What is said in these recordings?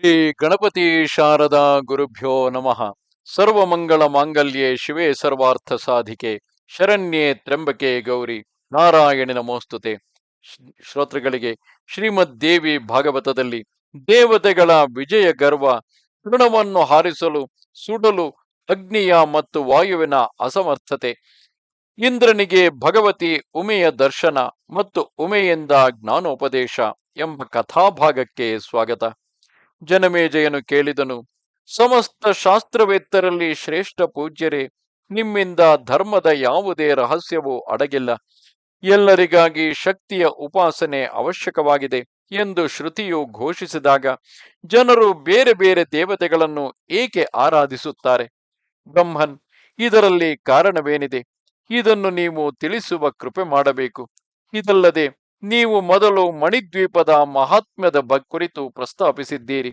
ಶ್ರೀ ಗಣಪತಿ ಶಾರದಾ ಗುರುಭ್ಯೋ ನಮಃ. ಸರ್ವಮಂಗಳ ಮಾಂಗಲ್ಯೆ ಶಿವೇ ಸರ್ವಾರ್ಥ ಸಾಧಿಕೆ, ಶರಣ್ಯೆ ತ್ರಂಬಕೆ ಗೌರಿ ನಾರಾಯಣಿನ ನಮೋಸ್ತುತೆ. ಶ್ರೋತೃಗಳಿಗೆ, ಶ್ರೀಮದ್ ದೇವಿ ಭಾಗವತದಲ್ಲಿ ದೇವತೆಗಳ ವಿಜಯ ಗರ್ವ, ತೃಣವನ್ನು ಹಾರಿಸಲು, ಸುಡಲು, ಅಗ್ನಿಯ ಮತ್ತು ವಾಯುವಿನ ಅಸಮರ್ಥತೆ, ಇಂದ್ರನಿಗೆ ಭಗವತಿ ಉಮೆಯ ದರ್ಶನ ಮತ್ತು ಉಮೆಯಿಂದ ಜ್ಞಾನೋಪದೇಶ ಎಂಬ ಕಥಾಭಾಗಕ್ಕೆ ಸ್ವಾಗತ. ಜನಮೇಜಯನು ಕೇಳಿದನು. ಸಮಸ್ತ ಶಾಸ್ತ್ರವೇತ್ತರಲ್ಲಿ ಶ್ರೇಷ್ಠ ಪೂಜ್ಯರೇ, ನಿಮ್ಮಿಂದ ಧರ್ಮದ ಯಾವುದೇ ರಹಸ್ಯವೂ ಅಡಗಿಲ್ಲ. ಎಲ್ಲರಿಗಾಗಿ ಶಕ್ತಿಯ ಉಪಾಸನೆ ಅವಶ್ಯಕವಾಗಿದೆ ಎಂದು ಶ್ರುತಿಯು ಘೋಷಿಸಿದಾಗ, ಜನರು ಬೇರೆ ಬೇರೆ ದೇವತೆಗಳನ್ನು ಏಕೆ ಆರಾಧಿಸುತ್ತಾರೆ? ಬ್ರಹ್ಮನ್, ಇದರಲ್ಲಿ ಕಾರಣವೇನಿದೆ? ಇದನ್ನು ನೀವು ತಿಳಿಸುವ ಕೃಪೆ ಮಾಡಬೇಕು. ಇದಲ್ಲದೆ ನೀವು ಮೊದಲು ಮಣಿದ್ವೀಪದ ಮಹಾತ್ಮ್ಯದ ಬ ಕುರಿತು ಪ್ರಸ್ತಾಪಿಸಿದ್ದೀರಿ.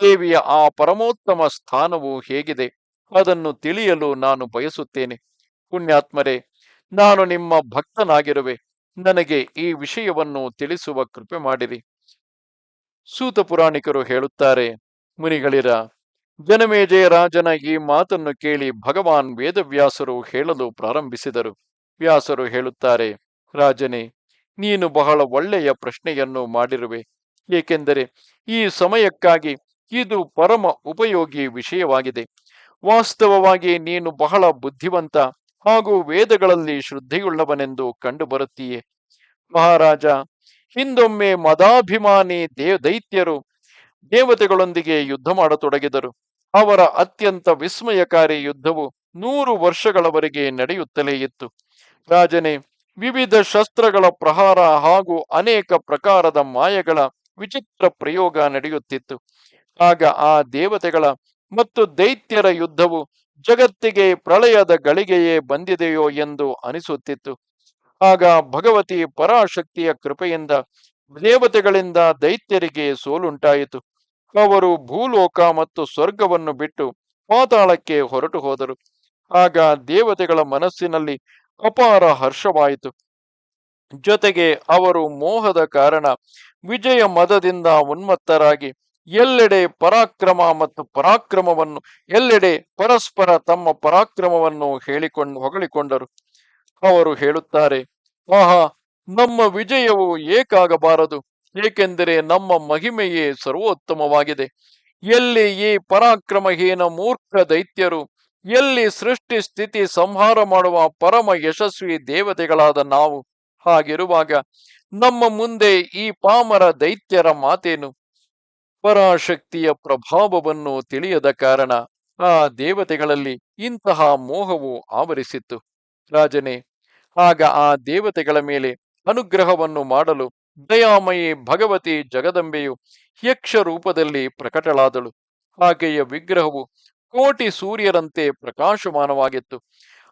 ದೇವಿಯ ಆ ಪರಮೋತ್ತಮ ಸ್ಥಾನವು ಹೇಗಿದೆ. ಅದನ್ನು ತಿಳಿಯಲು ನಾನು ಬಯಸುತ್ತೇನೆ. ಪುಣ್ಯಾತ್ಮರೇ, ನಾನು ನಿಮ್ಮ ಭಕ್ತನಾಗಿರುವೆ. ನನಗೆ ಈ ವಿಷಯವನ್ನು ತಿಳಿಸುವ ಕೃಪೆ ಮಾಡಿರಿ. ಸೂತ ಪುರಾಣಿಕರು ಹೇಳುತ್ತಾರೆ, ಮುನಿಗಳಿರ ಜನಮೇಜಯ ರಾಜನ ಈ ಮಾತನ್ನು ಕೇಳಿ ಭಗವಾನ್ ವೇದವ್ಯಾಸರು ಹೇಳಲು ಪ್ರಾರಂಭಿಸಿದರು. ವ್ಯಾಸರು ಹೇಳುತ್ತಾರೆ, ರಾಜನೇ ನೀನು ಬಹಳ ಒಳ್ಳೆಯ ಪ್ರಶ್ನೆಯನ್ನು ಮಾಡಿರುವೆ. ಏಕೆಂದರೆ ಈ ಸಮಯಕ್ಕಾಗಿ ಇದು ಪರಮ ಉಪಯೋಗಿ ವಿಷಯವಾಗಿದೆ. ವಾಸ್ತವವಾಗಿ ನೀನು ಬಹಳ ಬುದ್ಧಿವಂತ ಹಾಗೂ ವೇದಗಳಲ್ಲಿ ಶ್ರದ್ಧೆಯುಳ್ಳವನೆಂದು ಕಂಡುಬರುತ್ತೀಯೆ. ಮಹಾರಾಜ, ಹಿಂದೊಮ್ಮೆ ಮದಾಭಿಮಾನಿ ದೇವ ದೈತ್ಯರು ದೇವತೆಗಳೊಂದಿಗೆ ಯುದ್ಧ ಮಾಡತೊಡಗಿದರು. ಅವರ ಅತ್ಯಂತ ವಿಸ್ಮಯಕಾರಿ ಯುದ್ಧವು ನೂರು ವರ್ಷಗಳವರೆಗೆ ನಡೆಯುತ್ತಲೇ ಇತ್ತು. ರಾಜನೇ ವಿವಿಧ ಶಸ್ತ್ರಗಳ ಪ್ರಹಾರ ಹಾಗೂ ಅನೇಕ ಪ್ರಕಾರದ ಮಾಯಗಳ ವಿಚಿತ್ರ ಪ್ರಯೋಗ ನಡೆಯುತ್ತಿತ್ತು. ಆಗ ಆ ದೇವತೆಗಳ ಮತ್ತು ದೈತ್ಯರ ಯುದ್ಧವು ಜಗತ್ತಿಗೆ ಪ್ರಳಯದ ಗಳಿಗೆಯೇ ಬಂದಿದೆಯೋ ಎಂದು ಅನಿಸುತ್ತಿತ್ತು. ಆಗ ಭಗವತಿ ಪರಾಶಕ್ತಿಯ ಕೃಪೆಯಿಂದ ದೇವತೆಗಳಿಂದ ದೈತ್ಯರಿಗೆ ಸೋಲುಂಟಾಯಿತು. ಅವರು ಭೂಲೋಕ ಮತ್ತು ಸ್ವರ್ಗವನ್ನು ಬಿಟ್ಟು ಪಾತಾಳಕ್ಕೆ ಹೊರಟು ಹೋದರು ಆಗ ದೇವತೆಗಳ ಮನಸ್ಸಿನಲ್ಲಿ ಅಪಾರ ಹರ್ಷವಾಯಿತು. ಜೊತೆಗೆ ಅವರು ಮೋಹದ ಕಾರಣ ವಿಜಯ ಮದದಿಂದ ಉನ್ಮತ್ತರಾಗಿ ಎಲ್ಲೆಡೆ ಪರಾಕ್ರಮ ಮತ್ತು ಪರಾಕ್ರಮವನ್ನು, ಎಲ್ಲೆಡೆ ಪರಸ್ಪರ ತಮ್ಮ ಪರಾಕ್ರಮವನ್ನು ಹೇಳಿಕೊಂಡು ಹೊಗಳಿಕೊಂಡರು. ಅವರು ಹೇಳುತ್ತಾರೆ, ಆಹಾ, ನಮ್ಮ ವಿಜಯವು ಏಕಾಗಬಾರದು, ಏಕೆಂದರೆ ನಮ್ಮ ಮಹಿಮೆಯೇ ಸರ್ವೋತ್ತಮವಾಗಿದೆ. ಎಲ್ಲಿ ಈ ಪರಾಕ್ರಮಹೀನ ಮೂರ್ಖ ದೈತ್ಯರು ಎಲ್ಲಿ ಸೃಷ್ಟಿ ಸ್ಥಿತಿ ಸಂಹಾರ ಮಾಡುವ ಪರಮ ಯಶಸ್ವಿ ದೇವತೆಗಳಾದ ನಾವು ಹಾಗಿರುವಾಗ ನಮ್ಮ ಮುಂದೆ ಈ ಪಾಮರ ದೈತ್ಯರ ಮಾತೇನು? ಪರಾಶಕ್ತಿಯ ಪ್ರಭಾವವನ್ನು ತಿಳಿಯದ ಕಾರಣ ಆ ದೇವತೆಗಳಲ್ಲಿ ಇಂತಹ ಮೋಹವು ಆವರಿಸಿತ್ತು. ರಾಜನೇ, ಆಗ ಆ ದೇವತೆಗಳ ಮೇಲೆ ಅನುಗ್ರಹವನ್ನು ಮಾಡಲು ದಯಾಮಯಿ ಭಗವತಿ ಜಗದಂಬೆಯು ಯಕ್ಷ ರೂಪದಲ್ಲಿ ಪ್ರಕಟಳಾದಳು. ಆಕೆಯ ವಿಗ್ರಹವು ಕೋಟಿ ಸೂರ್ಯರಂತೆ ಪ್ರಕಾಶಮಾನವಾಗಿತ್ತು.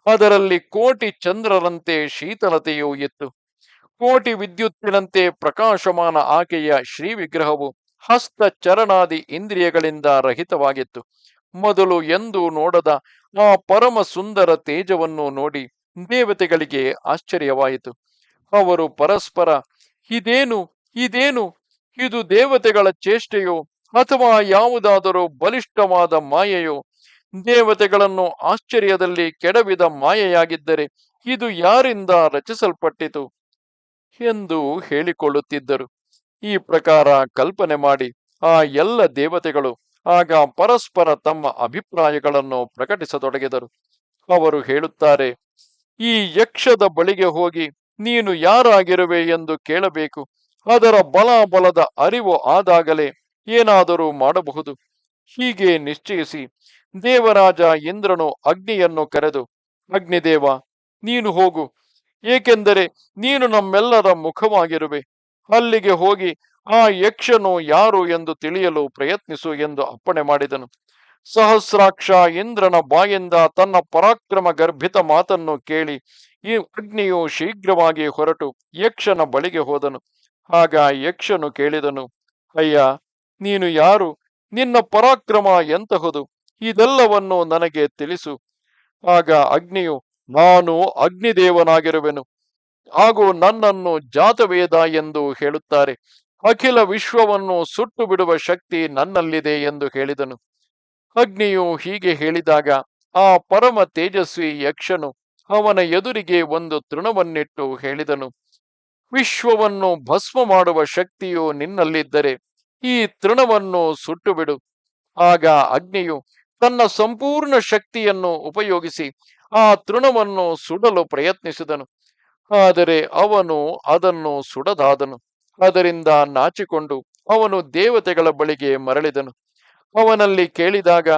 ಅದರಲ್ಲಿ ಕೋಟಿ ಚಂದ್ರರಂತೆ ಶೀತಲತೆಯೂ ಇತ್ತು. ಕೋಟಿ ವಿದ್ಯುತ್ತಿನಂತೆ ಪ್ರಕಾಶಮಾನ ಆಕೆಯ ಶ್ರೀ ವಿಗ್ರಹವು ಹಸ್ತ ಚರಣಾದಿ ಇಂದ್ರಿಯಗಳಿಂದ ರಹಿತವಾಗಿತ್ತು. ಮೊದಲು ಎಂದು ನೋಡದ ಆ ಪರಮ ಸುಂದರ ತೇಜವನ್ನು ನೋಡಿ ದೇವತೆಗಳಿಗೆ ಆಶ್ಚರ್ಯವಾಯಿತು. ಅವರು ಪರಸ್ಪರ, ಇದೇನು ಇದೇನು? ಇದು ದೇವತೆಗಳ ಚೇಷ್ಟೆಯೋ ಅಥವಾ ಯಾವುದಾದರೂ ಬಲಿಷ್ಠವಾದ ಮಾಯೆಯೋ? ದೇವತೆಗಳನ್ನು ಆಶ್ಚರ್ಯದಲ್ಲಿ ಕೆಡವಿದ ಮಾಯೆಯಾಗಿದ್ದರೆ ಇದು ಯಾರಿಂದ ರಚಿಸಲ್ಪಟ್ಟಿತು ಎಂದು ಹೇಳಿಕೊಳ್ಳುತ್ತಿದ್ದರು. ಈ ಪ್ರಕಾರ ಕಲ್ಪನೆ ಮಾಡಿ, ಆ ಎಲ್ಲ ದೇವತೆಗಳು ಆಗ ಪರಸ್ಪರ ತಮ್ಮ ಅಭಿಪ್ರಾಯಗಳನ್ನು ಪ್ರಕಟಿಸತೊಡಗಿದರು. ಅವರು ಹೇಳುತ್ತಾರೆ, ಈ ಯಕ್ಷದ ಬಳಿಗೆ ಹೋಗಿ ನೀನು ಯಾರಾಗಿರುವೆ ಎಂದು ಕೇಳಬೇಕು. ಅದರ ಬಲಾಬಲದ ಅರಿವು ಆದಾಗಲೇ ಏನಾದರೂ ಮಾಡಬಹುದು. ಹೀಗೆ ನಿಶ್ಚಯಿಸಿ ದೇವರಾಜ ಇಂದ್ರನು ಅಗ್ನಿಯನ್ನು ಕರೆದು, ಅಗ್ನಿದೇವ, ನೀನು ಹೋಗು. ಏಕೆಂದರೆ ನೀನು ನಮ್ಮೆಲ್ಲರ ಮುಖವಾಗಿರುವೆ. ಅಲ್ಲಿಗೆ ಹೋಗಿ ಆ ಯಕ್ಷನು ಯಾರು ಎಂದು ತಿಳಿಯಲು ಪ್ರಯತ್ನಿಸು ಎಂದು ಅಪ್ಪಣೆ ಮಾಡಿದನು. ಸಹಸ್ರಾಕ್ಷ ಇಂದ್ರನ ಬಾಯಿಂದ ತನ್ನ ಪರಾಕ್ರಮ ಗರ್ಭಿತ ಮಾತನ್ನು ಕೇಳಿ ಈ ಅಗ್ನಿಯು ಶೀಘ್ರವಾಗಿ ಹೊರಟು ಯಕ್ಷನ ಬಳಿಗೆ ಹೋದನು. ಆಗ ಯಕ್ಷನು ಕೇಳಿದನು, ಅಯ್ಯ, ನೀನು ಯಾರು? ನಿನ್ನ ಪರಾಕ್ರಮ ಎಂತಹುದು? ಇದೆಲ್ಲವನ್ನು ನನಗೆ ತಿಳಿಸು. ಆಗ ಅಗ್ನಿಯು, ನಾನು ಅಗ್ನಿದೇವನಾಗಿರುವೆನು. ಹಾಗೂ ನನ್ನನ್ನು ಜಾತವೇದ ಎಂದು ಹೇಳುತ್ತಾರೆ. ಅಖಿಲ ವಿಶ್ವವನ್ನು ಸುಟ್ಟು ಬಿಡುವ ಶಕ್ತಿ ನನ್ನಲ್ಲಿದೆ ಎಂದು ಹೇಳಿದನು. ಅಗ್ನಿಯು ಹೀಗೆ ಹೇಳಿದಾಗ, ಆ ಪರಮ ತೇಜಸ್ವಿ ಯಕ್ಷನು ಅವನ ಎದುರಿಗೆ ಒಂದು ತೃಣವನ್ನಿಟ್ಟು ಹೇಳಿದನು, ವಿಶ್ವವನ್ನು ಭಸ್ಮ ಮಾಡುವ ಶಕ್ತಿಯು ನಿನ್ನಲ್ಲಿದ್ದರೆ ಈ ತೃಣವನ್ನು ಸುಟ್ಟು ಬಿಡು ಆಗ ಅಗ್ನಿಯು ತನ್ನ ಸಂಪೂರ್ಣ ಶಕ್ತಿಯನ್ನು ಉಪಯೋಗಿಸಿ ಆ ತೃಣವನ್ನು ಸುಡಲು ಪ್ರಯತ್ನಿಸಿದನು. ಆದರೆ ಅವನು ಅದನ್ನು ಸುಡದಾದನು. ಅದರಿಂದ ನಾಚಿಕೊಂಡು ಅವನು ದೇವತೆಗಳ ಬಳಿಗೆ ಮರಳಿದನು. ಅವನಲ್ಲಿ ಕೇಳಿದಾಗ,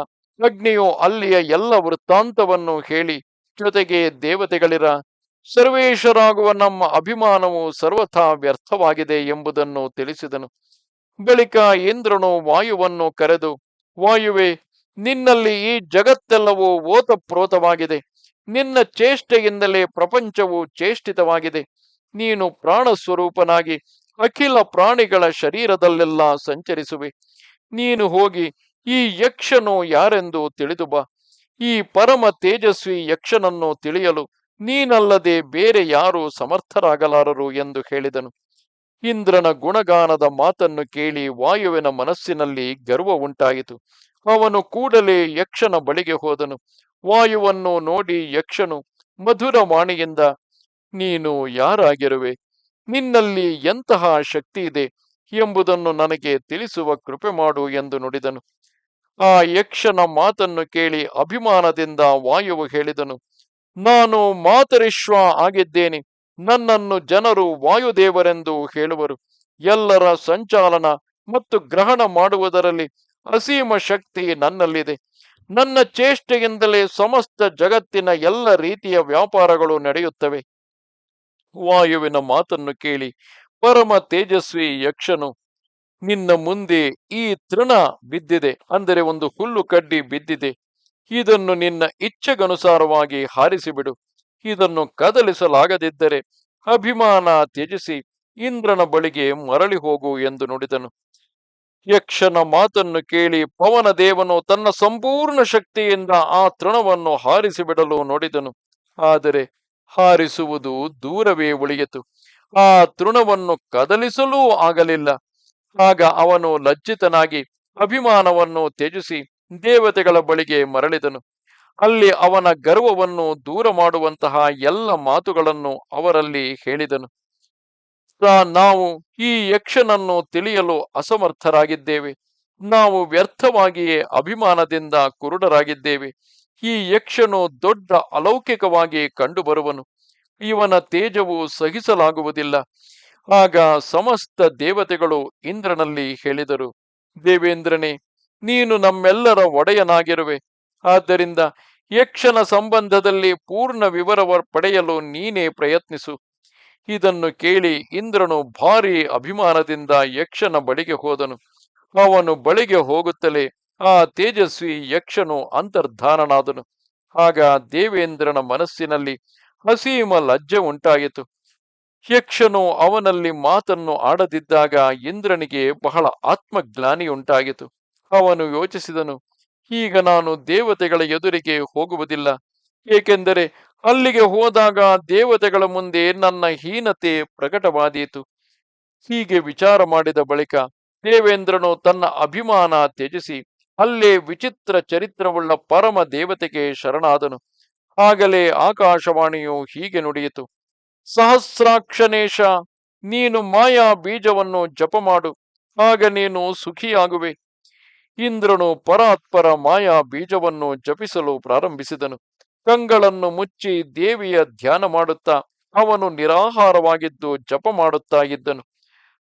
ಅಗ್ನಿಯು ಅಲ್ಲಿಯ ಎಲ್ಲ ವೃತ್ತಾಂತವನ್ನು ಹೇಳಿ, ಜೊತೆಗೆ ದೇವತೆಗಳಿರ ಸರ್ವೇಶರಾಗುವ ನಮ್ಮ ಅಭಿಮಾನವು ಸರ್ವಥಾ ವ್ಯರ್ಥವಾಗಿದೆ ಎಂಬುದನ್ನು ತಿಳಿಸಿದನು. ಬಳಿಕ ಇಂದ್ರನು ವಾಯುವನ್ನು ಕರೆದು, ವಾಯುವೆ ನಿನ್ನಲ್ಲಿ ಈ ಜಗತ್ತೆಲ್ಲವೂ ಓತಪ್ರೋತವಾಗಿದೆ. ನಿನ್ನ ಚೇಷ್ಟೆಯಿಂದಲೇ ಪ್ರಪಂಚವು ಚೇಷ್ಟಿತವಾಗಿದೆ. ನೀನು ಪ್ರಾಣ ಸ್ವರೂಪನಾಗಿ ಅಖಿಲ ಪ್ರಾಣಿಗಳ ಶರೀರದಲ್ಲೆಲ್ಲ ಸಂಚರಿಸುವೆ. ನೀನು ಹೋಗಿ ಈ ಯಕ್ಷನು ಯಾರೆಂದು ತಿಳಿದು ಬಾ. ಈ ಪರಮ ತೇಜಸ್ವಿ ಯಕ್ಷನನ್ನು ತಿಳಿಯಲು ನೀನಲ್ಲದೆ ಬೇರೆ ಯಾರೂ ಸಮರ್ಥರಾಗಲಾರರು ಎಂದು ಹೇಳಿದನು. ಇಂದ್ರನ ಗುಣಗಾನದ ಮಾತನ್ನು ಕೇಳಿ ವಾಯುವಿನ ಮನಸ್ಸಿನಲ್ಲಿ ಗರ್ವ ಉಂಟಾಯಿತು. ಅವನು ಕೂಡಲೇ ಯಕ್ಷನ ಬಳಿಗೆ ಹೋದನು. ವಾಯುವನ್ನು ನೋಡಿ ಯಕ್ಷನು, ಮಧುರ ವಾಣಿಯಿಂದ ನೀನು ಯಾರಾಗಿರುವೆ? ನಿನ್ನಲ್ಲಿ ಎಂತಹ ಶಕ್ತಿ ಇದೆ ಎಂಬುದನ್ನು ನನಗೆ ತಿಳಿಸುವ ಕೃಪೆ ಮಾಡು ಎಂದು ನುಡಿದನು. ಆ ಯಕ್ಷನ ಮಾತನ್ನು ಕೇಳಿ ಅಭಿಮಾನದಿಂದ ವಾಯುವು ಹೇಳಿದನು, ನಾನು ಮಾತರಿಶ್ವ ಆಗಿದ್ದೇನೆ. ನನ್ನನ್ನು ಜನರು ವಾಯುದೇವರೆಂದು ಹೇಳುವರು. ಎಲ್ಲರ ಸಂಚಾಲನ ಮತ್ತು ಗ್ರಹಣ ಮಾಡುವುದರಲ್ಲಿ ಅಸೀಮ ಶಕ್ತಿ ನನ್ನಲ್ಲಿದೆ. ನನ್ನ ಚೇಷ್ಟೆಯಿಂದಲೇ ಸಮಸ್ತ ಜಗತ್ತಿನ ಎಲ್ಲ ರೀತಿಯ ವ್ಯಾಪಾರಗಳು ನಡೆಯುತ್ತವೆ. ವಾಯುವಿನ ಮಾತನ್ನು ಕೇಳಿ ಪರಮ ತೇಜಸ್ವಿ ಯಕ್ಷನು, ನಿನ್ನ ಮುಂದೆ ಈ ತೃಣ ಬಿದ್ದಿದೆ, ಅಂದರೆ ಒಂದು ಹುಲ್ಲು ಕಡ್ಡಿ ಬಿದ್ದಿದೆ. ಇದನ್ನು ನಿನ್ನ ಇಚ್ಛೆಗನುಸಾರವಾಗಿ ಹಾರಿಸಿಬಿಡು. ಇದನ್ನು ಕದಲಿಸಲಾಗದಿದ್ದರೆ ಅಭಿಮಾನ ತ್ಯಜಿಸಿ, ಇಂದ್ರನ ಬಳಿಗೆ ಮರಳಿ ಹೋಗು ಎಂದು ನುಡಿದನು. ಯಕ್ಷನ ಮಾತನ್ನು ಕೇಳಿ ಪವನ ದೇವನು ತನ್ನ ಸಂಪೂರ್ಣ ಶಕ್ತಿಯಿಂದ ಆ ತೃಣವನ್ನು ಹಾರಿಸಿಬಿಡಲು ನೋಡಿದನು. ಆದರೆ ಹಾರಿಸುವುದು ದೂರವೇ ಉಳಿಯಿತು. ಆ ತೃಣವನ್ನು ಕದಲಿಸಲೂ ಆಗಲಿಲ್ಲ. ಆಗ ಅವನು ಲಜ್ಜಿತನಾಗಿ ಅಭಿಮಾನವನ್ನು ತ್ಯಜಿಸಿ ದೇವತೆಗಳ ಬಳಿಗೆ ಮರಳಿದನು. ಅಲ್ಲಿ ಅವನ ಗರ್ವವನ್ನು ದೂರ ಮಾಡುವಂತಹ ಎಲ್ಲ ಮಾತುಗಳನ್ನು ಅವರಲ್ಲಿ ಹೇಳಿದನು. ನಾವು ಈ ಯಕ್ಷನನ್ನು ತಿಳಿಯಲು ಅಸಮರ್ಥರಾಗಿದ್ದೇವೆ. ನಾವು ವ್ಯರ್ಥವಾಗಿಯೇ ಅಭಿಮಾನದಿಂದ ಕುರುಡರಾಗಿದ್ದೇವೆ. ಈ ಯಕ್ಷನು ದೊಡ್ಡ ಅಲೌಕಿಕವಾಗಿ ಕಂಡುಬರುವನು. ಇವನ ತೇಜವು ಸಹಿಸಲಾಗುವುದಿಲ್ಲ. ಆಗ ಸಮಸ್ತ ದೇವತೆಗಳು ಇಂದ್ರನಲ್ಲಿ ಹೇಳಿದರು, ದೇವೇಂದ್ರನೇ, ನೀನು ನಮ್ಮೆಲ್ಲರ ಒಡೆಯನಾಗಿರುವೆ. ಆದ್ದರಿಂದ ಯಕ್ಷನ ಸಂಬಂಧದಲ್ಲಿ ಪೂರ್ಣ ವಿವರವ ಪಡೆಯಲು ನೀನೇ ಪ್ರಯತ್ನಿಸು. ಇದನ್ನು ಕೇಳಿ ಇಂದ್ರನು ಭಾರಿ ಅಭಿಮಾನದಿಂದ ಯಕ್ಷನ ಬಳಿಗೆ ಹೋದನು. ಅವನು ಬಳಿಗೆ ಹೋಗುತ್ತಲೇ ಆ ತೇಜಸ್ವಿ ಯಕ್ಷನು ಅಂತರ್ಧಾನನಾದನು. ಆಗ ದೇವೇಂದ್ರನ ಮನಸ್ಸಿನಲ್ಲಿ ಅಸೀಮ ಲಜ್ಜೆ ಉಂಟಾಯಿತು. ಯಕ್ಷನು ಅವನಲ್ಲಿ ಮಾತನ್ನು ಆಡದಿದ್ದಾಗ ಇಂದ್ರನಿಗೆ ಬಹಳ ಆತ್ಮಜ್ಞಾನಿ ಉಂಟಾಗಿತು ಅವನು ಯೋಚಿಸಿದನು, ಈಗ ನಾನು ದೇವತೆಗಳ ಎದುರಿಗೆ ಹೋಗುವುದಿಲ್ಲ. ಏಕೆಂದರೆ ಅಲ್ಲಿಗೆ ಹೋದಾಗ ದೇವತೆಗಳ ಮುಂದೆ ನನ್ನ ಹೀನತೆ ಪ್ರಕಟವಾದೀತು. ಹೀಗೆ ವಿಚಾರ ಮಾಡಿದ ಬಳಿಕ ದೇವೇಂದ್ರನು ತನ್ನ ಅಭಿಮಾನ ತ್ಯಜಿಸಿ ಅಲ್ಲೇ ವಿಚಿತ್ರ ಚರಿತ್ರವುಳ್ಳ ಪರಮ ದೇವತೆಗೆ ಶರಣಾದನು. ಆಗಲೇ ಆಕಾಶವಾಣಿಯು ಹೀಗೆ ನುಡಿಯಿತು. ಸಹಸ್ರಾಕ್ಷನೇಶ, ನೀನು ಮಾಯಾ ಬೀಜವನ್ನು ಜಪ ಮಾಡು, ಆಗ ನೀನು ಸುಖಿಯಾಗುವೆ. ಇಂದ್ರನು ಪರಾತ್ಪರ ಮಾಯಾ ಬೀಜವನ್ನು ಜಪಿಸಲು ಪ್ರಾರಂಭಿಸಿದನು. ಕಂಗಳನ್ನು ಮುಚ್ಚಿ ದೇವಿಯ ಧ್ಯಾನ ಮಾಡುತ್ತಾ ಅವನು ನಿರಾಹಾರವಾಗಿದ್ದು ಜಪ ಮಾಡುತ್ತಾ ಇದ್ದನು.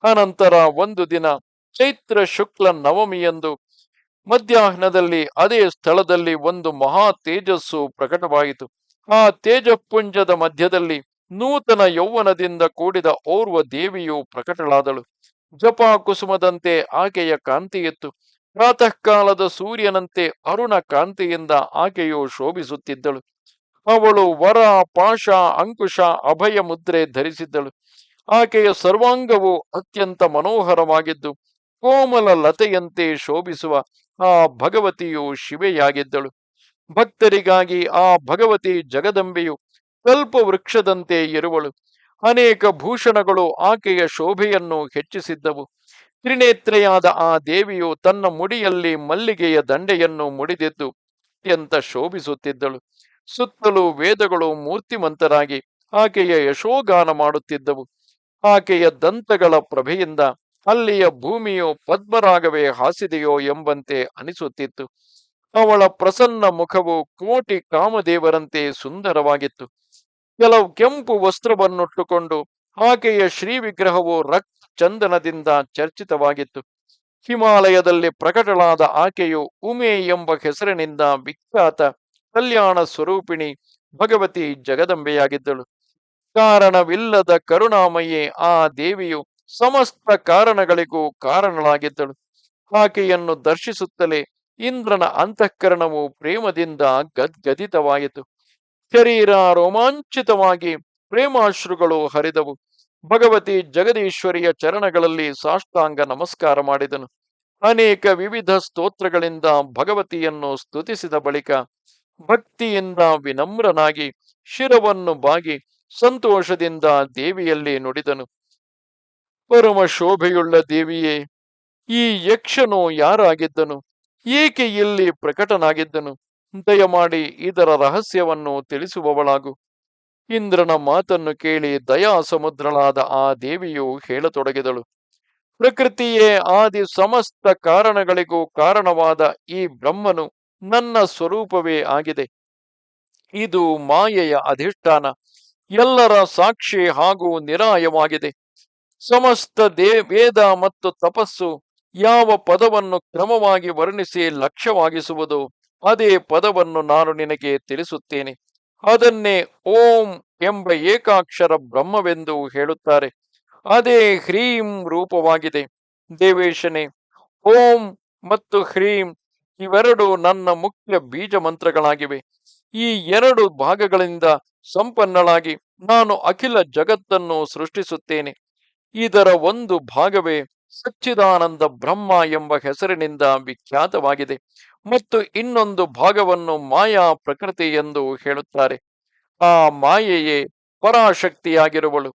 ಅನಂತರ ಒಂದು ದಿನ ಚೈತ್ರ ಶುಕ್ಲ ನವಮಿಯಂದು ಮಧ್ಯಾಹ್ನದಲ್ಲಿ ಅದೇ ಸ್ಥಳದಲ್ಲಿ ಒಂದು ಮಹಾ ತೇಜಸ್ಸು ಪ್ರಕಟವಾಯಿತು. ಆ ತೇಜಪುಂಜದ ಮಧ್ಯದಲ್ಲಿ ನೂತನ ಯೌವನದಿಂದ ಕೂಡಿದ ಓರ್ವ ದೇವಿಯು ಪ್ರಕಟಳಾದಳು. ಜಪ ಕುಸುಮದಂತೆ ಆಕೆಯ ಕಾಂತಿಯಿತ್ತು. ಪ್ರಾತಃ ಕಾಲದ ಸೂರ್ಯನಂತೆ ಅರುಣ ಕಾಂತಿಯಿಂದ ಆಕೆಯು ಶೋಭಿಸುತ್ತಿದ್ದಳು. ಅವಳು ವರ, ಪಾಶ, ಅಂಕುಶ, ಅಭಯ ಮುದ್ರೆ ಧರಿಸಿದ್ದಳು. ಆಕೆಯ ಸರ್ವಾಂಗವು ಅತ್ಯಂತ ಮನೋಹರವಾಗಿದ್ದು, ಕೋಮಲ ಲತೆಯಂತೆ ಶೋಭಿಸುವ ಆ ಭಗವತಿಯು ಶಿವೆಯಾಗಿದ್ದಳು. ಭಕ್ತರಿಗಾಗಿ ಆ ಭಗವತಿ ಜಗದಂಬೆಯು ಕಲ್ಪ ವೃಕ್ಷದಂತೆ ಇರುವಳು. ಅನೇಕ ಭೂಷಣಗಳು ಆಕೆಯ ಶೋಭೆಯನ್ನು ಹೆಚ್ಚಿಸಿದ್ದವು. ತ್ರಿನೇತ್ರೆಯಾದ ಆ ದೇವಿಯು ತನ್ನ ಮುಡಿಯಲ್ಲಿ ಮಲ್ಲಿಗೆಯ ದಂಡೆಯನ್ನು ಮುಡಿದಿದ್ದು ಅತ್ಯಂತ ಶೋಭಿಸುತ್ತಿದ್ದಳು. ಸುತ್ತಲೂ ವೇದಗಳು ಮೂರ್ತಿಮಂತರಾಗಿ ಆಕೆಯ ಯಶೋಗಾನ ಮಾಡುತ್ತಿದ್ದವು. ಆಕೆಯ ದಂತಗಳ ಪ್ರಭೆಯಿಂದ ಅಲ್ಲಿಯ ಭೂಮಿಯು ಪದ್ಮರಾಗವೇ ಹಾಸಿದೆಯೋ ಎಂಬಂತೆ ಅನಿಸುತ್ತಿತ್ತು. ಅವಳ ಪ್ರಸನ್ನ ಮುಖವು ಕೋಟಿ ಕಾಮದೇವರಂತೆ ಸುಂದರವಾಗಿತ್ತು. ಕೆಲವು ಕೆಂಪು ವಸ್ತ್ರವನ್ನುಟ್ಟುಕೊಂಡು ಆಕೆಯ ಶ್ರೀ ವಿಗ್ರಹವು ರಕ್ತ ಚಂದನದಿಂದ ಚರ್ಚಿತವಾಗಿತ್ತು. ಹಿಮಾಲಯದಲ್ಲಿ ಪ್ರಕಟಳಾದ ಆಕೆಯು ಉಮೆ ಎಂಬ ಹೆಸರಿನಿಂದ ವಿಖ್ಯಾತ ಕಲ್ಯಾಣ ಸ್ವರೂಪಿಣಿ ಭಗವತಿ ಜಗದಂಬೆಯಾಗಿದ್ದಳು. ಕಾರಣವಿಲ್ಲದ ಕರುಣಾಮಯೇ ಆ ದೇವಿಯು ಸಮಸ್ತ ಕಾರಣಗಳಿಗೂ ಕಾರಣಳಾಗಿದ್ದಳು. ಆಕೆಯನ್ನು ದರ್ಶಿಸುತ್ತಲೇ ಇಂದ್ರನ ಅಂತಃಕರಣವು ಪ್ರೇಮದಿಂದ ಗದ್ಗದಿತವಾಯಿತು. ಶರೀರ ರೋಮಾಂಚಿತವಾಗಿ ಪ್ರೇಮಾಶ್ರುಗಳು ಹರಿದವು. ಭಗವತಿ ಜಗದೀಶ್ವರಿಯ ಚರಣಗಳಲ್ಲಿ ಸಾಷ್ಟಾಂಗ ನಮಸ್ಕಾರ ಮಾಡಿದನು. ಅನೇಕ ವಿವಿಧ ಸ್ತೋತ್ರಗಳಿಂದ ಭಗವತಿಯನ್ನು ಸ್ತುತಿಸಿದ ಬಳಿಕ ಭಕ್ತಿಯಿಂದ ವಿನಮ್ರನಾಗಿ ಶಿರವನ್ನು ಬಾಗಿ ಸಂತೋಷದಿಂದ ದೇವಿಯಲ್ಲಿ ನುಡಿದನು. ಪರಮ ಶೋಭೆಯುಳ್ಳ ದೇವಿಯೇ, ಈ ಯಕ್ಷನು ಯಾರಾಗಿದ್ದನು? ಏಕೆ ಇಲ್ಲಿ ಪ್ರಕಟನಾಗಿದ್ದನು? ದಯಮಾಡಿ ಇದರ ರಹಸ್ಯವನ್ನು ತಿಳಿಸುವವಳಾಗು. ಇಂದ್ರನ ಮಾತನ್ನು ಕೇಳಿ ದಯಾ ಸಮುದ್ರಳಾದ ಆ ದೇವಿಯು ಹೇಳತೊಡಗಿದಳು, ಪ್ರಕೃತಿಯೇ ಆದಿ ಸಮಸ್ತ ಕಾರಣಗಳಿಗೂ ಕಾರಣವಾದ ಈ ಬ್ರಹ್ಮನು ನನ್ನ ಸ್ವರೂಪವೇ ಆಗಿದೆ. ಇದು ಮಾಯೆಯ ಅಧಿಷ್ಠಾನ, ಎಲ್ಲರ ಸಾಕ್ಷಿ ಹಾಗೂ ನಿರಾಯವಾಗಿದೆ. ಸಮಸ್ತ ದೇ, ವೇದ ಮತ್ತು ತಪಸ್ಸು ಯಾವ ಪದವನ್ನು ಕ್ರಮವಾಗಿ ವರ್ಣಿಸಿ ಲಕ್ಷ್ಯವಾಗಿಸುವುದು ಅದೇ ಪದವನ್ನು ನಾನು ನಿನಗೆ ತಿಳಿಸುತ್ತೇನೆ. ಅದನ್ನೇ ಓಂ ಎಂಬ ಏಕಾಕ್ಷರ ಬ್ರಹ್ಮವೆಂದು ಹೇಳುತ್ತಾರೆ. ಅದೇ ಹ್ರೀಂ ರೂಪವಾಗಿದೆ. ದೇವೇಶನೆ, ಓಂ ಮತ್ತು ಹ್ರೀಂ ಇವೆರಡು ನನ್ನ ಮುಖ್ಯ ಬೀಜ ಮಂತ್ರಗಳಾಗಿವೆ ಈ ಎರಡು ಭಾಗಗಳಿಂದ ಸಂಪನ್ನಳಾಗಿ ನಾನು ಅಖಿಲ ಜಗತ್ತನ್ನು ಸೃಷ್ಟಿಸುತ್ತೇನೆ. ಇದರ ಒಂದು ಭಾಗವೇ ಸಚ್ಚಿದಾನಂದ ಬ್ರಹ್ಮ ಎಂಬ ಹೆಸರಿನಿಂದ ವಿಖ್ಯಾತವಾಗಿದೆ. ಮತ್ತು ಇನ್ನೊಂದು ಭಾಗವನ್ನು ಮಾಯಾ ಪ್ರಕೃತಿ ಎಂದು ಹೇಳುತ್ತಾರೆ. ಆ ಮಾಯೆಯೇ ಪರಾಶಕ್ತಿಯಾಗಿರುವಳು.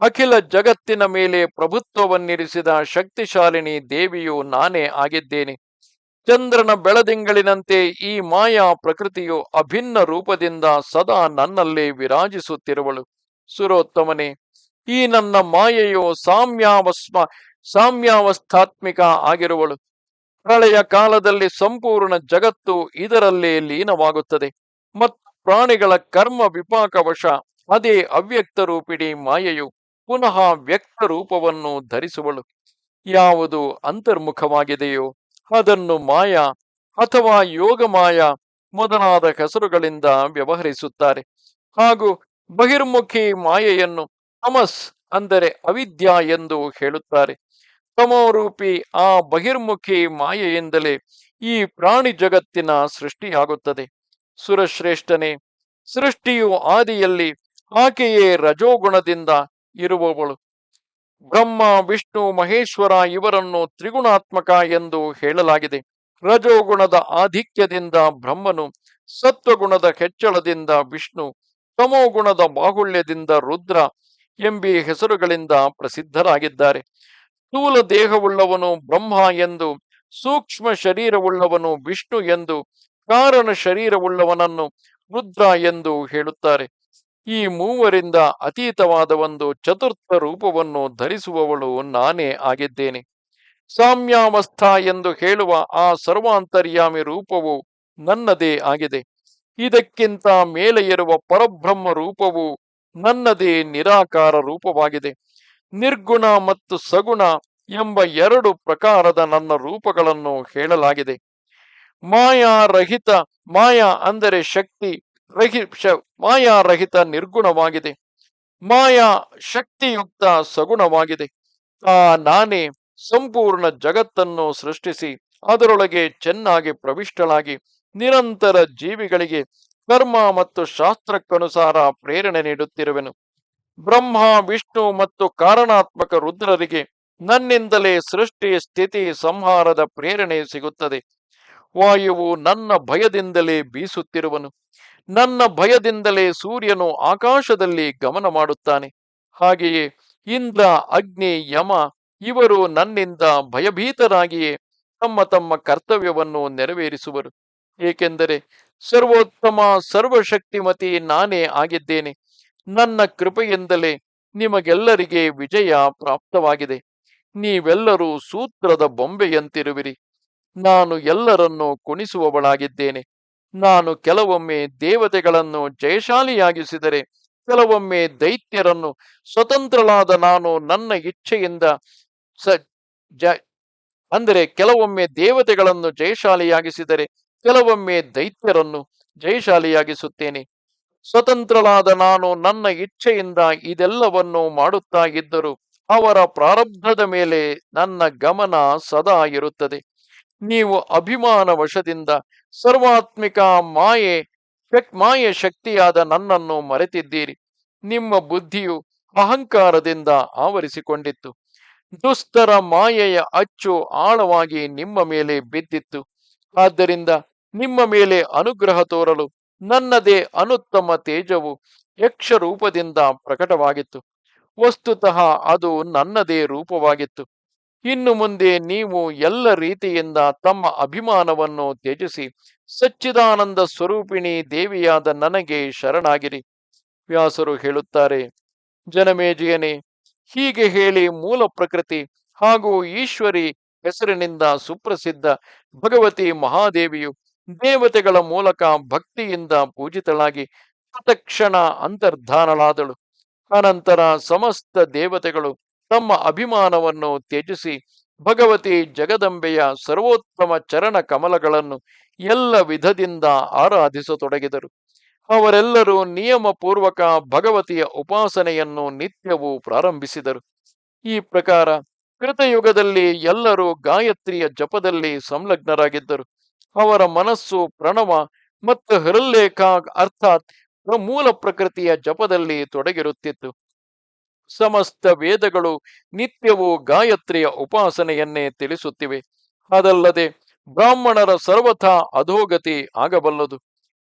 ಅಖಿಲ ಜಗತ್ತಿನ ಮೇಲೆ ಪ್ರಭುತ್ವವನ್ನಿರಿಸಿದ ಶಕ್ತಿಶಾಲಿನಿ ದೇವಿಯು ನಾನೇ ಆಗಿದ್ದೇನೆ. ಚಂದ್ರನ ಬೆಳದಿಂಗಳಿನಂತೆ ಈ ಮಾಯಾ ಪ್ರಕೃತಿಯು ಅಭಿನ್ನ ರೂಪದಿಂದ ಸದಾ ನನ್ನಲ್ಲೇ ವಿರಾಜಿಸುತ್ತಿರುವಳು. ಸುರೋತ್ತಮನೇ, ಈ ನನ್ನ ಮಾಯೆಯು ಸಾಮ್ಯಾವಸ್ಮ, ಸಾಮ್ಯಾವಸ್ಥಾತ್ಮಿಕ ಆಗಿರುವಳು. ಪ್ರಳಯ ಕಾಲದಲ್ಲಿ ಸಂಪೂರ್ಣ ಜಗತ್ತು ಇದರಲ್ಲೇ ಲೀನವಾಗುತ್ತದೆ. ಮತ್ತು ಪ್ರಾಣಿಗಳ ಕರ್ಮ ವಿಪಾಕವಶ, ಅದೇ ಅವ್ಯಕ್ತ ರೂಪಿಣಿ ಮಾಯೆಯು ಪುನಃ ವ್ಯಕ್ತ ರೂಪವನ್ನು ಧರಿಸುವಳು. ಯಾವುದು ಅಂತರ್ಮುಖವಾಗಿದೆಯೋ ಅದನ್ನು ಮಾಯಾ ಅಥವಾ ಯೋಗ ಮಾಯ ಮೊದಲಾದ ಹೆಸರುಗಳಿಂದ ವ್ಯವಹರಿಸುತ್ತಾರೆ. ಹಾಗೂ ಬಹಿರ್ಮುಖಿ ಮಾಯೆಯನ್ನು ತಮಸ್ ಅಂದರೆ ಅವಿದ್ಯಾ ಎಂದು ಹೇಳುತ್ತಾರೆ. ತಮೋರೂಪಿ ಆ ಬಹಿರ್ಮುಖಿ ಮಾಯೆಯಿಂದಲೇ ಈ ಪ್ರಾಣಿ ಜಗತ್ತಿನ ಸೃಷ್ಟಿಯಾಗುತ್ತದೆ. ಸುರಶ್ರೇಷ್ಠನೇ, ಸೃಷ್ಟಿಯು ಆದಿಯಲ್ಲಿ ಆಕೆಯೇ ರಜೋಗುಣದಿಂದ ಇರುವವಳು. ಬ್ರಹ್ಮ, ವಿಷ್ಣು, ಮಹೇಶ್ವರ ಇವರನ್ನು ತ್ರಿಗುಣಾತ್ಮಕ ಎಂದು ಹೇಳಲಾಗಿದೆ. ರಜೋಗುಣದ ಆಧಿಕ್ಯದಿಂದ ಬ್ರಹ್ಮನು, ಸತ್ವಗುಣದ ಹೆಚ್ಚಳದಿಂದ ವಿಷ್ಣು, ತಮೋಗುಣದ ಬಾಹುಳ್ಯದಿಂದ ರುದ್ರ ಎಂಬಿ ಹೆಸರುಗಳಿಂದ ಪ್ರಸಿದ್ಧರಾಗಿದ್ದಾರೆ. ಸ್ಥೂಲ ದೇಹವುಳ್ಳವನು ಬ್ರಹ್ಮ ಎಂದು, ಸೂಕ್ಷ್ಮ ಶರೀರವುಳ್ಳವನು ವಿಷ್ಣು ಎಂದು, ಕಾರಣ ಶರೀರವುಳ್ಳವನನ್ನು ರುದ್ರ ಎಂದು ಹೇಳುತ್ತಾರೆ. ಈ ಮೂವರಿಂದ ಅತೀತವಾದ ಒಂದು ಚತುರ್ಥ ರೂಪವನ್ನು ಧರಿಸುವವಳು ನಾನೇ ಆಗಿದ್ದೇನೆ. ಸಾಮ್ಯಾವಸ್ಥ ಎಂದು ಹೇಳುವ ಆ ಸರ್ವಾಂತರ್ಯಾಮಿ ರೂಪವು ನನ್ನದೇ ಆಗಿದೆ. ಇದಕ್ಕಿಂತ ಮೇಲೆ ಇರುವ ಪರಬ್ರಹ್ಮ ರೂಪವು ನನ್ನದೇ ನಿರಾಕಾರ ರೂಪವಾಗಿದೆ. ನಿರ್ಗುಣ ಮತ್ತು ಸಗುಣ ಎಂಬ ಎರಡು ಪ್ರಕಾರದ ನನ್ನ ರೂಪಗಳನ್ನು ಹೇಳಲಾಗಿದೆ. ಮಾಯಾರಹಿತ ಮಾಯಾ ಅಂದರೆ ಶಕ್ತಿ ರಹಿ ಮಾಯಾ ಮಾಯಾರಹಿತ ನಿರ್ಗುಣವಾಗಿದೆ. ಮಾಯಾ ಶಕ್ತಿಯುಕ್ತ ಸಗುಣವಾಗಿದೆ. ಆ ನಾನೇ ಸಂಪೂರ್ಣ ಜಗತ್ತನ್ನು ಸೃಷ್ಟಿಸಿ ಅದರೊಳಗೆ ಚೆನ್ನಾಗಿ ಪ್ರವಿಷ್ಟಳಾಗಿ ನಿರಂತರ ಜೀವಿಗಳಿಗೆ ಕರ್ಮ ಮತ್ತು ಶಾಸ್ತ್ರಕ್ಕನುಸಾರ ಪ್ರೇರಣೆ ನೀಡುತ್ತಿರುವೆನು. ಬ್ರಹ್ಮ, ವಿಷ್ಣು ಮತ್ತು ಕಾರಣಾತ್ಮಕ ರುದ್ರರಿಗೆ ನನ್ನಿಂದಲೇ ಸೃಷ್ಟಿ, ಸ್ಥಿತಿ, ಸಂಹಾರದ ಪ್ರೇರಣೆ ಸಿಗುತ್ತದೆ. ವಾಯುವು ನನ್ನ ಭಯದಿಂದಲೇ ಬೀಸುತ್ತಿರುವನು. ನನ್ನ ಭಯದಿಂದಲೇ ಸೂರ್ಯನು ಆಕಾಶದಲ್ಲಿ ಗಮನ ಮಾಡುತ್ತಾನೆ. ಹಾಗೆಯೇ ಇಂದ್ರ, ಅಗ್ನಿ, ಯಮ ಇವರು ನನ್ನಿಂದ ಭಯಭೀತರಾಗಿಯೇ ತಮ್ಮ ತಮ್ಮ ಕರ್ತವ್ಯವನ್ನು ನೆರವೇರಿಸುವರು. ಏಕೆಂದರೆ ಸರ್ವೋತ್ತಮ, ಸರ್ವಶಕ್ತಿಮತಿ ನಾನೇ ಆಗಿದ್ದೇನೆ. ನನ್ನ ಕೃಪೆಯಿಂದಲೇ ನಿಮಗೆಲ್ಲರಿಗೆ ವಿಜಯ ಪ್ರಾಪ್ತವಾಗಿದೆ. ನೀವೆಲ್ಲರೂ ಸೂತ್ರದ ಬೊಂಬೆಯಂತಿರುವಿರಿ. ನಾನು ಎಲ್ಲರನ್ನೂ ಕುಣಿಸುವವಳಾಗಿದ್ದೇನೆ. ನಾನು ಕೆಲವೊಮ್ಮೆ ದೇವತೆಗಳನ್ನು ಜಯಶಾಲಿಯಾಗಿಸಿದರೆ, ಕೆಲವೊಮ್ಮೆ ದೈತ್ಯರನ್ನು ಸ್ವತಂತ್ರಳಾದ ನಾನು ನನ್ನ ಇಚ್ಛೆಯಿಂದ ಸ ಜ ಅಂದರೆ ಕೆಲವೊಮ್ಮೆ ದೇವತೆಗಳನ್ನು ಜಯಶಾಲಿಯಾಗಿಸಿದರೆ, ಕೆಲವೊಮ್ಮೆ ದೈತ್ಯರನ್ನು ಜಯಶಾಲಿಯಾಗಿಸುತ್ತೇನೆ. ಸ್ವತಂತ್ರಳಾದ ನಾನು ನನ್ನ ಇಚ್ಛೆಯಿಂದ ಇದೆಲ್ಲವನ್ನು ಮಾಡುತ್ತಾ ಇದ್ದರು ಅವರ ಪ್ರಾರಬ್ಧದ ಮೇಲೆ ನನ್ನ ಗಮನ ಸದಾ ಇರುತ್ತದೆ. ನೀವು ಅಭಿಮಾನ ವಶದಿಂದ ಸರ್ವಾತ್ಮಿಕ ಮಾಯೆ ಮಾಯೆ ಶಕ್ತಿಯಾದ ನನ್ನನ್ನು ಮರೆತಿದ್ದೀರಿ. ನಿಮ್ಮ ಬುದ್ಧಿಯು ಅಹಂಕಾರದಿಂದ ಆವರಿಸಿಕೊಂಡಿತ್ತು. ದುಸ್ತರ ಮಾಯೆಯ ಅಚ್ಚು ಆಳವಾಗಿ ನಿಮ್ಮ ಮೇಲೆ ಬಿದ್ದಿತ್ತು. ಆದ್ದರಿಂದ ನಿಮ್ಮ ಮೇಲೆ ಅನುಗ್ರಹ ತೋರಲು ನನ್ನದೇ ಅನುತ್ತಮ ತೇಜವು ಯಕ್ಷ ರೂಪದಿಂದ ಪ್ರಕಟವಾಗಿತ್ತು. ವಸ್ತುತಃ ಅದು ನನ್ನದೇ ರೂಪವಾಗಿತ್ತು. ಇನ್ನು ಮುಂದೆ ನೀವು ಎಲ್ಲ ರೀತಿಯಿಂದ ತಮ್ಮ ಅಭಿಮಾನವನ್ನು ತ್ಯಜಿಸಿ, ಸಚ್ಚಿದಾನಂದ ಸ್ವರೂಪಿಣಿ ದೇವಿಯಾದ ನನಗೆ ಶರಣಾಗಿರಿ. ವ್ಯಾಸರು ಹೇಳುತ್ತಾರೆ, ಜನಮೇಜಯನೇ, ಹೀಗೆ ಹೇಳಿ ಮೂಲ ಪ್ರಕೃತಿ ಹಾಗೂ ಈಶ್ವರಿ ಹೆಸರಿನಿಂದ ಸುಪ್ರಸಿದ್ಧ ಭಗವತಿ ಮಹಾದೇವಿಯು ದೇವತೆಗಳ ಮೂಲಕ ಭಕ್ತಿಯಿಂದ ಪೂಜಿತಳಾಗಿ ತಕ್ಷಣ ಅಂತರ್ಧಾನಳಾದಳು. ಅನಂತರ ಸಮಸ್ತ ದೇವತೆಗಳು ತಮ್ಮ ಅಭಿಮಾನವನ್ನು ತ್ಯಜಿಸಿ ಭಗವತಿ ಜಗದಂಬೆಯ ಸರ್ವೋತ್ತಮ ಚರಣ ಕಮಲಗಳನ್ನು ಎಲ್ಲ ವಿಧದಿಂದ ಆರಾಧಿಸತೊಡಗಿದರು. ಅವರೆಲ್ಲರೂ ನಿಯಮಪೂರ್ವಕ ಭಗವತಿಯ ಉಪಾಸನೆಯನ್ನು ನಿತ್ಯವೂ ಪ್ರಾರಂಭಿಸಿದರು. ಈ ಪ್ರಕಾರ ಕೃತಯುಗದಲ್ಲಿ ಎಲ್ಲರೂ ಗಾಯತ್ರಿಯ ಜಪದಲ್ಲಿ ಸಂಲಗ್ನರಾಗಿದ್ದರು. ಅವರ ಮನಸ್ಸು ಪ್ರಣವ ಮತ್ತು ಹೃಲ್ಲೇಖ ಅರ್ಥಾತ್ ಮೂಲ ಪ್ರಕೃತಿಯ ಜಪದಲ್ಲಿ ತೊಡಗಿರುತ್ತಿತ್ತು. ಸಮಸ್ತ ವೇದಗಳು ನಿತ್ಯವೂ ಗಾಯತ್ರಿಯ ಉಪಾಸನೆಯನ್ನೇ ತಿಳಿಸುತ್ತಿವೆ. ಅದಲ್ಲದೆ ಬ್ರಾಹ್ಮಣರ ಸರ್ವಥಾ ಅಧೋಗತಿ ಆಗಬಲ್ಲದು.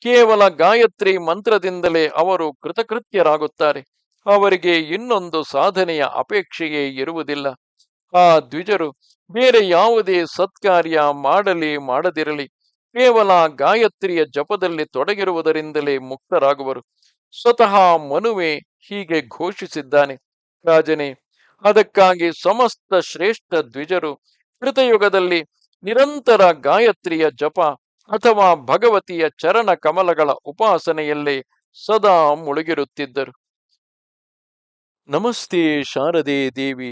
ಕೇವಲ ಗಾಯತ್ರಿ ಮಂತ್ರದಿಂದಲೇ ಅವರು ಕೃತಕೃತ್ಯರಾಗುತ್ತಾರೆ. ಅವರಿಗೆ ಇನ್ನೊಂದು ಸಾಧನೆಯ ಅಪೇಕ್ಷೆಯೇ ಇರುವುದಿಲ್ಲ. ಆ ದ್ವಿಜರು, ಬೇರೆ ಯಾವುದೇ ಸತ್ಕಾರ್ಯ ಮಾಡಲಿ ಮಾಡದಿರಲಿ, ಕೇವಲ ಗಾಯತ್ರಿಯ ಜಪದಲ್ಲಿ ತೊಡಗಿರುವುದರಿಂದಲೇ ಮುಕ್ತರಾಗುವರು. ಸ್ವತಃ ಮನುವೆ ಹೀಗೆ ಘೋಷಿಸಿದ್ದಾನೆ. ರಾಜನೇ, ಅದಕ್ಕಾಗಿ ಸಮಸ್ತ ಶ್ರೇಷ್ಠ ದ್ವಿಜರು, ಕೃತಯುಗದಲ್ಲಿ ನಿರಂತರ ಗಾಯತ್ರಿಯ ಜಪ ಅಥವಾ ಭಗವತಿಯ ಚರಣ ಕಮಲಗಳ ಉಪಾಸನೆಯಲ್ಲೇ ಸದಾ ಮುಳುಗಿರುತ್ತಿದ್ದರು. ನಮಸ್ತೆ ಶಾರದೆ ದೇವಿ.